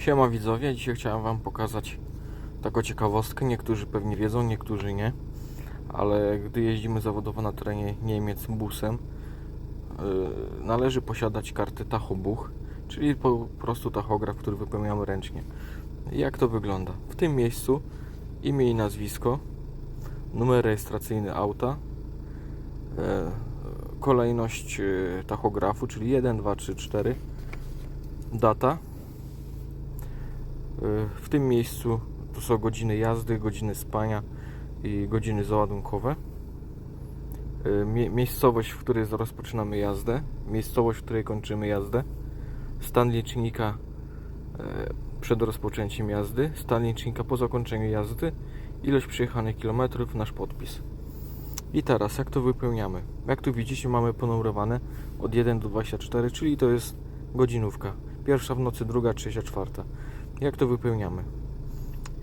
Siema widzowie, dzisiaj chciałem wam pokazać taką ciekawostkę. Niektórzy pewnie wiedzą, niektórzy nie. Ale gdy jeździmy zawodowo na terenie Niemiec busem, yy, należy posiadać kartę tachobuch, czyli po prostu tachograf, który wypełniamy ręcznie. Jak to wygląda? W tym miejscu imię i nazwisko, numer rejestracyjny auta, yy, kolejność yy, tachografu, czyli 1, 2, 3, 4, data, w tym miejscu to są godziny jazdy, godziny spania i godziny załadunkowe. Mie- Miejscowość, w której rozpoczynamy jazdę, miejscowość, w której kończymy jazdę, stan licznika e, przed rozpoczęciem jazdy, stan licznika po zakończeniu jazdy, ilość przejechanych kilometrów, nasz podpis. I teraz, jak to wypełniamy? Jak tu widzicie, mamy ponumerowane od 1 do 24, czyli to jest godzinówka. Pierwsza w nocy, druga, trzecia, czwarta. Jak to wypełniamy?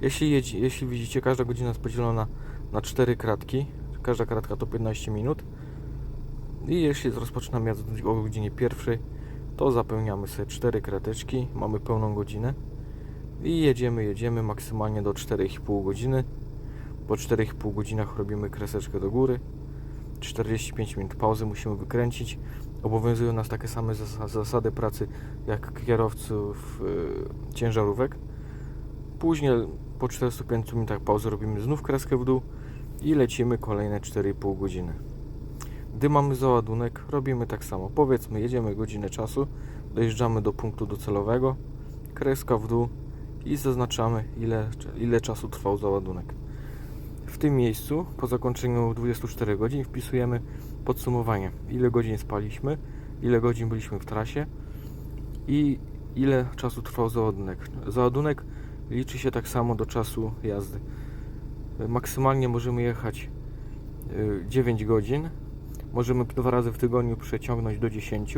Jeśli, jedzie, jeśli widzicie, każda godzina jest podzielona na 4 kratki. Każda kratka to 15 minut. I jeśli rozpoczynamy jazdę o godzinie pierwszej, to zapełniamy sobie 4 krateczki. Mamy pełną godzinę. I jedziemy, jedziemy maksymalnie do 4,5 godziny. Po 4,5 godzinach robimy kreseczkę do góry. 45 minut pauzy musimy wykręcić. Obowiązują nas takie same zas- zasady pracy jak kierowców y, ciężarówek. Później po 45 minutach pauzy robimy znów kreskę w dół i lecimy kolejne 4,5 godziny. Gdy mamy załadunek, robimy tak samo. Powiedzmy, jedziemy godzinę czasu, dojeżdżamy do punktu docelowego, kreska w dół i zaznaczamy ile, ile czasu trwał załadunek. W tym miejscu, po zakończeniu 24 godzin, wpisujemy podsumowanie. Ile godzin spaliśmy, ile godzin byliśmy w trasie i ile czasu trwał załadunek. Załadunek liczy się tak samo do czasu jazdy. Maksymalnie możemy jechać y, 9 godzin. Możemy dwa razy w tygodniu przeciągnąć do 10.